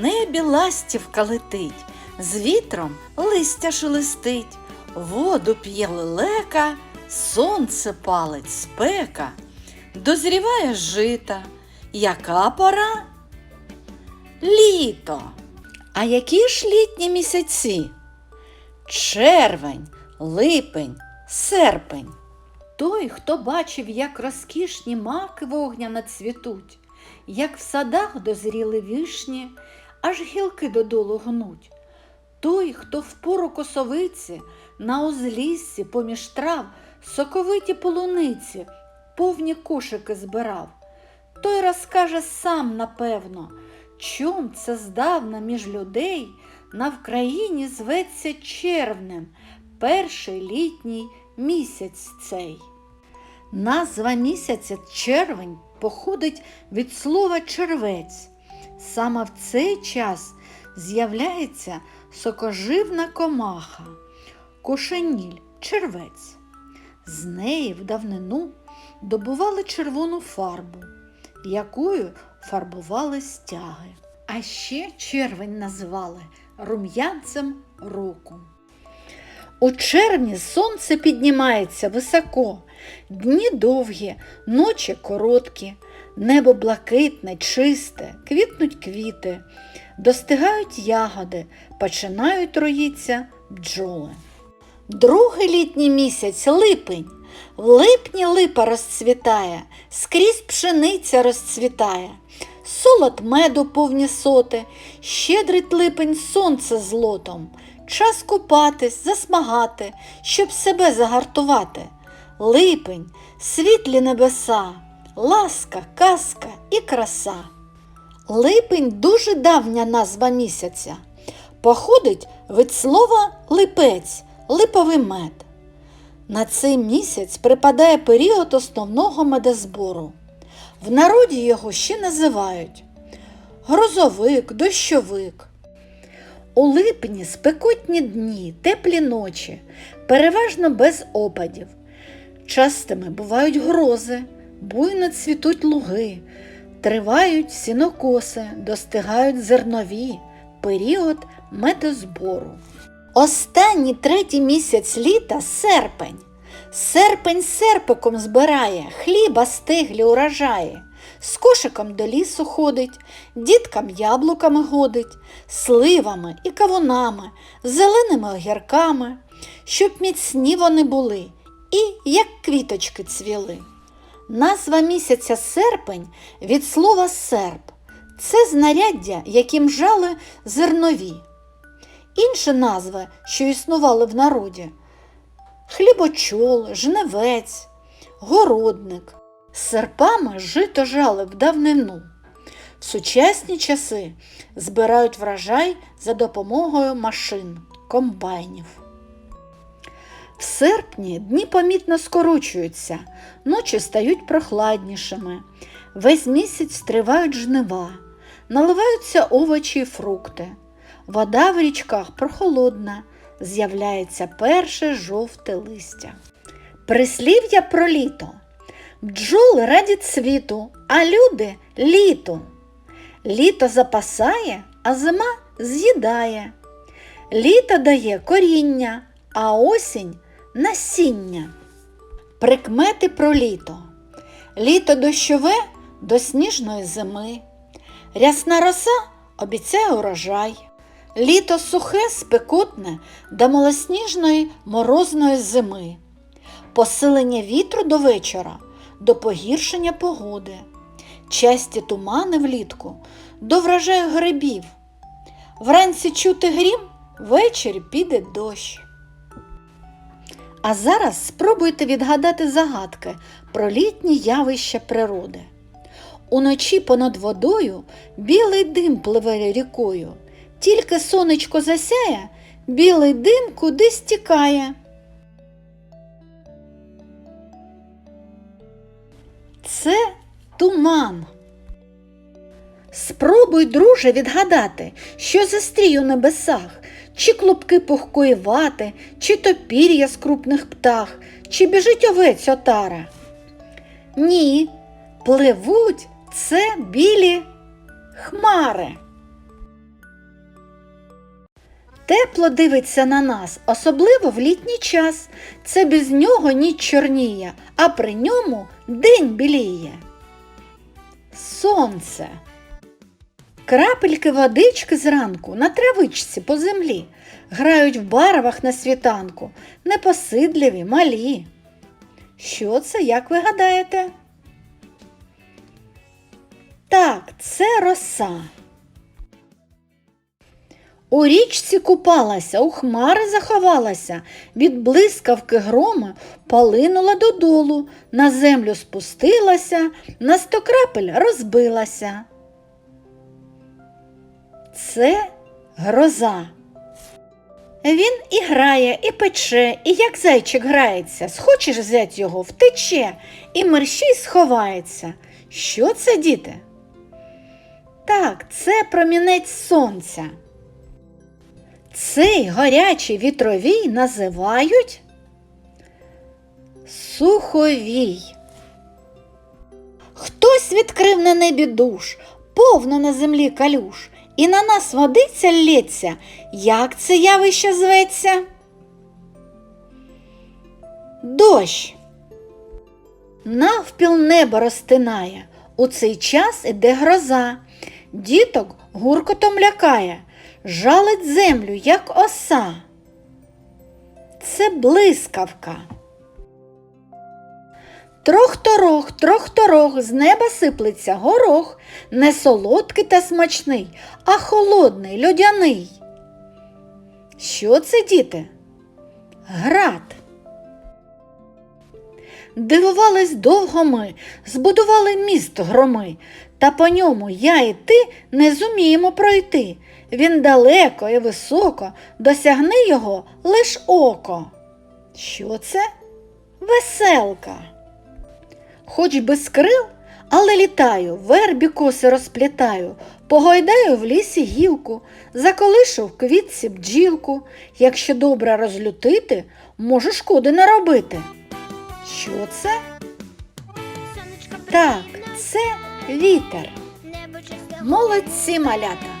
небі ластівка летить, з вітром листя шелестить, воду п'є лелека, сонце палить спека, дозріває жита. Яка пора? Літо. А які ж літні місяці? Червень, липень, серпень. Той, хто бачив, як розкішні маки вогняно цвітуть, як в садах дозріли вишні, аж гілки додолу гнуть. Той, хто в пору косовиці на узліссі поміж трав соковиті полуниці, повні кошики збирав, той розкаже сам напевно, чом це здавна між людей на Вкраїні зветься червнем, перший літній місяць цей. Назва місяця червень походить від слова червець. Саме в цей час з'являється сокоживна комаха, кошеніль, червець. З неї в давнину добували червону фарбу, якою фарбували стяги. А ще червень називали рум'янцем року. У червні сонце піднімається високо, дні довгі, ночі короткі, небо блакитне, чисте, квітнуть квіти, достигають ягоди, починають роїться бджоли. Другий літній місяць липень. В липні липа розцвітає, скрізь пшениця розцвітає, солод меду повні соти, щедрить липень сонце злотом. Час купатись, засмагати, щоб себе загартувати. Липень, світлі небеса, ласка, казка і краса. Липень дуже давня назва місяця. Походить від слова липець, липовий мед. На цей місяць припадає період основного медозбору. В народі його ще називають грозовик, дощовик. У липні спекотні дні, теплі ночі, переважно без опадів. Частими бувають грози, буйно цвітуть луги, тривають сінокоси, достигають зернові, період медозбору. Останній третій місяць літа серпень. Серпень серпиком збирає, хліба стиглі урожає. З кошиком до лісу ходить, діткам яблуками годить, сливами і кавунами, зеленими огірками, щоб міцні вони були і як квіточки цвіли. Назва місяця серпень від слова серп. Це знаряддя, яким жали зернові. Інші назви, що існували в народі хлібочол, жневець, городник. Серпами жито жали в давнину. В сучасні часи збирають врожай за допомогою машин, комбайнів. В серпні дні помітно скорочуються, ночі стають прохладнішими. Весь місяць тривають жнива, наливаються овочі і фрукти. Вода в річках прохолодна, з'являється перше жовте листя. Прислів'я про літо. Бджоли раді цвіту, а люди літу. Літо запасає, а зима з'їдає. Літо дає коріння, а осінь насіння. Прикмети про літо. Літо дощове до сніжної зими. Рясна роса обіцяє урожай. Літо сухе, спекотне до малосніжної морозної зими. Посилення вітру до вечора до погіршення погоди. Часті тумани влітку до врожаю грибів. Вранці чути грім, ввечері піде дощ. А зараз спробуйте відгадати загадки про літні явища природи. Уночі понад водою білий дим пливе рікою. Тільки сонечко засяє, білий дим кудись тікає. Це туман. Спробуй, друже, відгадати, що застрій у небесах, чи клубки пухкої вати, чи то пір'я з крупних птах, чи біжить овець отара. Ні, пливуть це білі хмари. Тепло дивиться на нас, особливо в літній час. Це без нього ніч чорніє, а при ньому день біліє. Сонце. Крапельки водички зранку на травичці по землі грають в барвах на світанку, непосидливі, малі. Що це, як ви гадаєте? Так, це роса. У річці купалася, у хмари заховалася, від блискавки грома полинула додолу, на землю спустилася, на сто крапель розбилася. Це гроза. Він і грає, і пече, і як зайчик грається, схочеш взять його, втече, і мерщій сховається. Що це, діти? Так, це промінець сонця. Цей гарячий вітровій називають суховій. Хтось відкрив на небі душ, повно на землі калюш, і на нас водиця лється. Як це явище зветься? Дощ. Навпіл небо розтинає. У цей час іде гроза. Діток гуркотом лякає, жалить землю, як оса. Це блискавка. Трох-торох, трох-торох, з неба сиплеться горох, не солодкий та смачний, а холодний, льодяний. Що це, діти? Град. Дивувались довго ми, збудували міст громи, та по ньому я і ти не зуміємо пройти. Він далеко і високо, досягни його лиш око. Що це? Веселка. Хоч без крил, але літаю, вербі коси розплітаю, погойдаю в лісі гілку, заколишу в квітці бджілку. Якщо добре розлютити, можу шкоди наробити. Що це? Так, це вітер. Молодці малята!